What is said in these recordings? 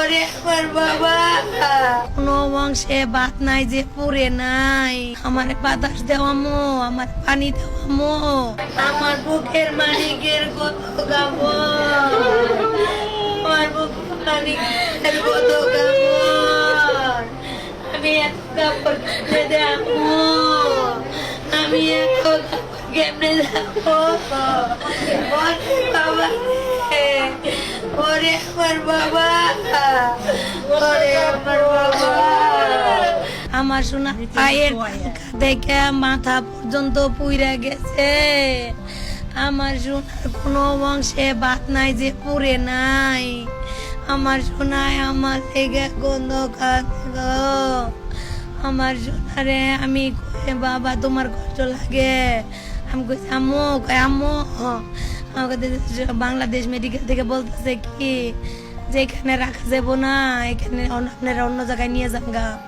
ওরে আমার বাবা। কোনো বংশে বাত নাই যে পুরে নাই। আমার বাতাস দেওয়ামো আমার পানি দেওয়ামো আমার বুকের মালিকের কত গাবো। আমার বুকের মালিকের কত গাবো। আমি এত কাপড় কেমনে দেবো? আমি এত কাপড় কেমনে রে, আমার বাবা। আমার বাবা। আমার সোনা পায়ের দেখে মাথা পর্যন্ত পুইরা গেছে। আমার সোনার কোনো বংশে বাত নাই যে পুরে নাই। আমার সোনায় আমার থেকে গন্ধ গো আমার সোনারে আমি কই, বাবা, তোমার কষ্ট লাগে? আমি কইছি, আম্মু, কই, আম্মু? আমাকে দে- বাংলাদেশ মেডিকেল থেকে বলতেছে কি যে এখানে রাখা যাব না, এখানে আপনারা অন্য জায়গায় নিয়ে যান গা।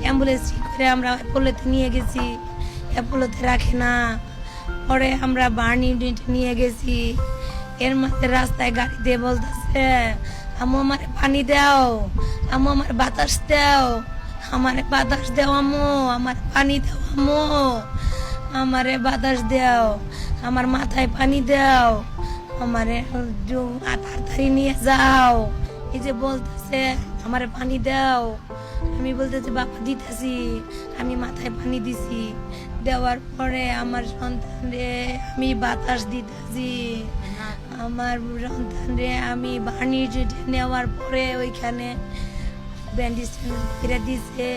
অ্যাম্বুলেন্স ঠিক করে আমরা অ্যাপোলোতে নিয়ে গেছি, অ্যাপোলোতে রাখে না। পরে আমরা বার্ন ইউনিট নিয়ে গেছি। এর মধ্যে রাস্তায় গাড়ি দিয়ে বলতেছে, আম্মু, আমার পানি দাও। আমু আমার বাতাস দাও। আমার বাতাস দাও, আম্মু, আমার পানি দাও, আম্মু। আমারে বাতাস দাও, আমার মাথায় পানি দাও, আমারে তাড়াতাড়ি নিয়ে যাও। এই যে বলতেছে, আমারে পানি দাও। আমি বলতেছি, বাবা, দিতেছি। আমি মাথায় পানি দিছি। দেওয়ার পরে আমার সন্তানরে আমি বাতাস দিতেছি। আমার সন্তানরে আমি বাণী নেওয়ার পরে ওইখানে ব্যান্ডেজ ফিরে দিছে।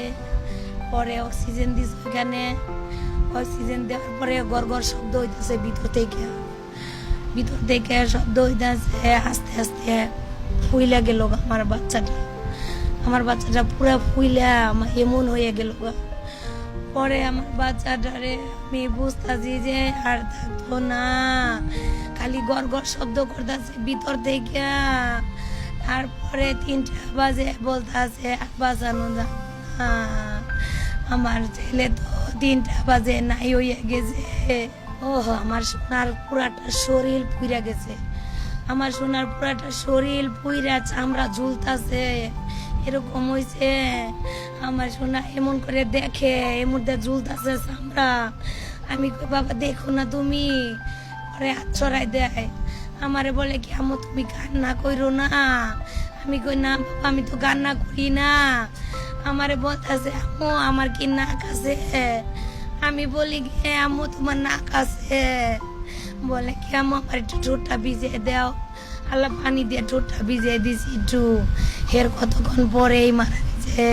পরে অক্সিজেন দিছে ওইখানে। অক্সিজেন দেওয়ার পরে গড় গড় শব্দ হইতেছে ভিতর থেকে। ভিতর থেকে শব্দ হইতেছে, আস্তে আস্তে ফুইলা গেল আমার বাচ্চাটা। আমার বাচ্চাটা পুরো ফুইলা আমার এমন হয়ে গেল পরে আমার বাচ্চাটারে আমি বুঝতেছি যে আর থাকতো না। খালি গড় গড় শব্দ করতেছে ভিতর থেকে। তারপরে তিনটা বাজে বলতেছে, আর বাঁচানো না। আমার ছেলে তো তিনটা বাজে, নাই হইয়া গেছে। ও আমার সোনার পুরাটা শরীর পুইরা গেছে। আমার সোনার পুরাটা শরীর পুইরা চামড়া ঝুলতাছে। এরকম হইছে। আমার সোনা এমন করে দেখে মধ্যে ঝুলতাছে চামড়া। আমি বাবা, দেখো না তুমি। পরে হাত ছড়াই দেয়। আমারে বলে, কি আমো তুমি কান্না কইরো না? আমি কই, না বাবা, আমি তো কান্না করি না। আমারে বলতেছে আম্মু আমার কি নাক আছে? আমি বলি "হ্যাঁ, আম্মু তোমার নাক আছে। বলে কি আম্মু আমার একটু ঠোঁটটা ভিজিয়ে দাও। আল্লাহ পানি দিয়ে ঠোঁটটা ভিজিয়ে দিছি একটু। হের কতক্ষণ পরেই মারা গেছে।